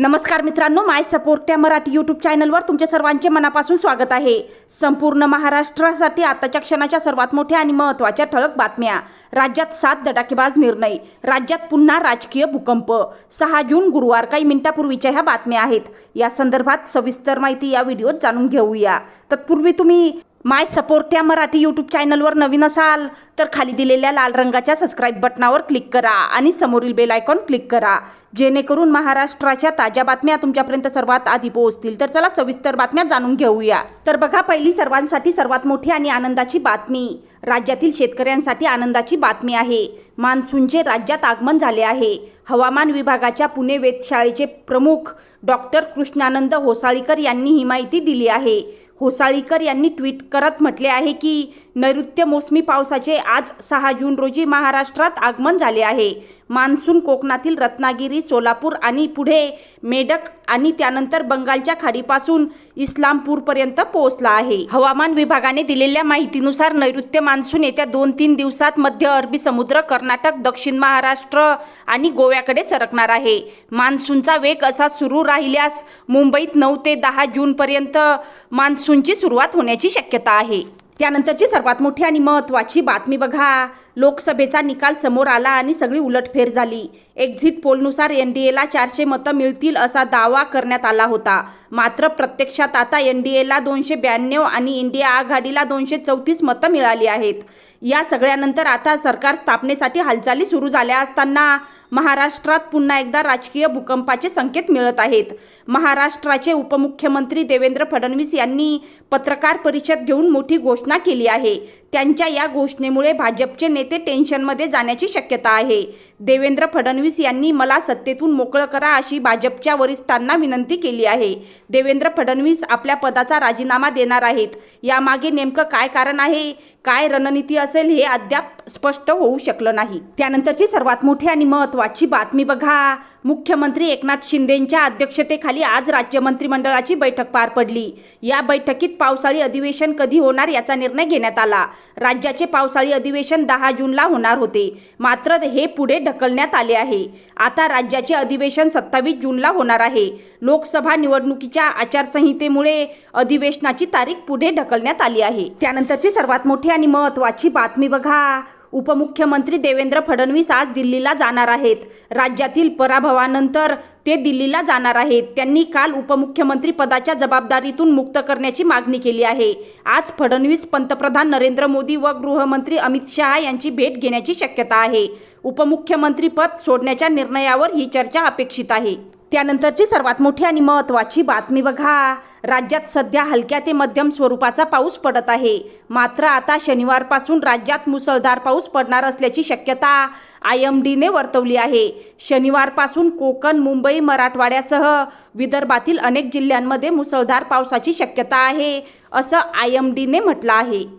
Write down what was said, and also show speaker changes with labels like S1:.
S1: नमस्कार मित्रांनो माय सपोर्ट या मराठी यूट्यूब चॅनलवर तुमचे सर्वांचे मनापासून स्वागत आहे. संपूर्ण महाराष्ट्रासाठी आताच्या क्षणाच्या सर्वात मोठ्या आणि महत्त्वाच्या ठळक बातम्या. राज्यात सात दटाकेबाज निर्णय राज्यात पुन्हा राजकीय भूकंप. सहा जून गुरुवार काही मिनिटापूर्वीच्या ह्या बातम्या आहेत. या संदर्भात सविस्तर माहिती या व्हिडिओत जाणून घेऊया. तत्पूर्वी तुम्ही माय सपोर्ट या मराठी यूट्यूब चॅनलवर नवीन असाल तर खाली दिलेल्या लाल रंगाच्या सबस्क्राईब बटनावर क्लिक करा आणि समोरील बेल आयकॉन क्लिक करा. जेणेकरून महाराष्ट्राच्या ताज्या बातम्या तुमच्यापर्यंत सर्वात आधी पोहोचतील. तर चला सविस्तर बातम्या जाणून घेऊया. तर बघा पहिली सर्वांसाठी सर्वात मोठी आणि आनंदाची बातमी. राज्यातील शेतकऱ्यांसाठी आनंदाची बातमी आहे. मान्सूनचे राज्यात आगमन झाले आहे. हवामान विभागाच्या पुणे वेधशाळेचे प्रमुख डॉक्टर कृष्णानंद होसाळीकर यांनी ही माहिती दिली आहे. होसाळीकर यांनी ट्विट करत म्हटले आहे की नैऋत्य मोसमी पावसाचे आज सहा जून रोजी महाराष्ट्रात आगमन झाले आहे. मान्सून कोकणातील रत्नागिरी सोलापूर आणि पुढे मेडक आणि त्यानंतर बंगालच्या खाडीपासून इस्लामपूरपर्यंत पोहोचला आहे. हवामान विभागाने दिलेल्या माहितीनुसार नैऋत्य मान्सून येत्या दोन तीन दिवसात मध्य अरबी समुद्र कर्नाटक दक्षिण महाराष्ट्र आणि गोव्याकडे सरकणार आहे. मान्सूनचा वेग असा सुरू राहिल्यास मुंबईत नऊ ते दहा जूनपर्यंत मान्सूनची सुरुवात होण्याची शक्यता आहे. त्यानंतरची सर्वात मोठी आणि महत्त्वाची बातमी बघा. लोकसभेचा निकाल समोर आला आणि सगळी उलटफेर झाली. एक्झिट पोलनुसार एन डी एला चारशे मतं मिळतील असा दावा करण्यात आला होता. मात्र प्रत्यक्षात आता एन डी एला दोनशे ब्याण्णव आणि इंडिया आघाडीला दोनशे चौतीस मतं मिळाली आहेत. या सगळ्यानंतर आता सरकार स्थापनेसाठी हालचाली सुरू झाल्या असताना महाराष्ट्रात पुन्हा एकदा राजकीय भूकंपाचे संकेत मिळत आहेत. महाराष्ट्राचे उपमुख्यमंत्री देवेंद्र फडणवीस यांनी पत्रकार परिषद घेऊन मोठी घोषणा केली आहे. त्यांच्या या घोषणेमुळे भाजपचे नेते टेन्शनमध्ये जाण्याची शक्यता आहे. देवेंद्र फडणवीस यांनी मला सत्तेतून मोकळं करा अशी भाजपच्या वरिष्ठांना विनंती केली आहे. देवेंद्र फडणवीस आपल्या पदाचा राजीनामा देणार आहेत. यामागे नेमकं काय कारण आहे? काय रणनीती असेल हे अद्याप स्पष्ट होऊ शकलं नाही. त्यानंतरची सर्वात मोठी आणि महत्त्वाची बातमी बघा. मुख्यमंत्री एकनाथ शिंदेंच्या अध्यक्षतेखाली आज राज्य मंत्रिमंडळाची बैठक पार पडली. या बैठकीत पावसाळी अधिवेशन कधी होणार याचा निर्णय घेण्यात आला. राज्याचे पावसाळी अधिवेशन दहा जूनला होणार होते. मात्र हे पुढे ढकलण्यात आले आहे. आता राज्याचे अधिवेशन सत्तावीस जूनला होणार आहे. लोकसभा निवडणुकीच्या आचारसंहितेमुळे अधिवेशनाची तारीख पुढे ढकलण्यात आली आहे. त्यानंतरची सर्वात मोठी आणि महत्त्वाची बातमी बघा. उपमुख्यमंत्री देवेंद्र फडणवीस आज दिल्लीला जाणार आहेत. राज्यातील पराभवानंतर ते दिल्लीला जाणार आहेत. त्यांनी काल उपमुख्यमंत्री पदाच्या जबाबदारीतून मुक्त करण्याची मागणी केली आहे. आज फडणवीस पंतप्रधान नरेंद्र मोदी व गृहमंत्री अमित शहा यांची भेट घेण्याची शक्यता आहे. उपमुख्यमंत्री पद सोडण्याच्या निर्णयावर ही चर्चा अपेक्षित आहे. त्यानंतरची सर्वात मोठी आणि महत्त्वाची बातमी बघा. राज्यात सध्या हलक्या ते मध्यम स्वरूपाचा पाऊस पडत आहे. मात्र आता शनिवारपासून राज्यात मुसळधार पाऊस पडणार असल्याची शक्यता आय एम डीने वर्तवली आहे. शनिवारपासून कोकण मुंबई मराठवाड्यासह विदर्भातील अनेक जिल्ह्यांमध्ये मुसळधार पावसाची शक्यता आहे असं आय एम डीने म्हटलं आहे.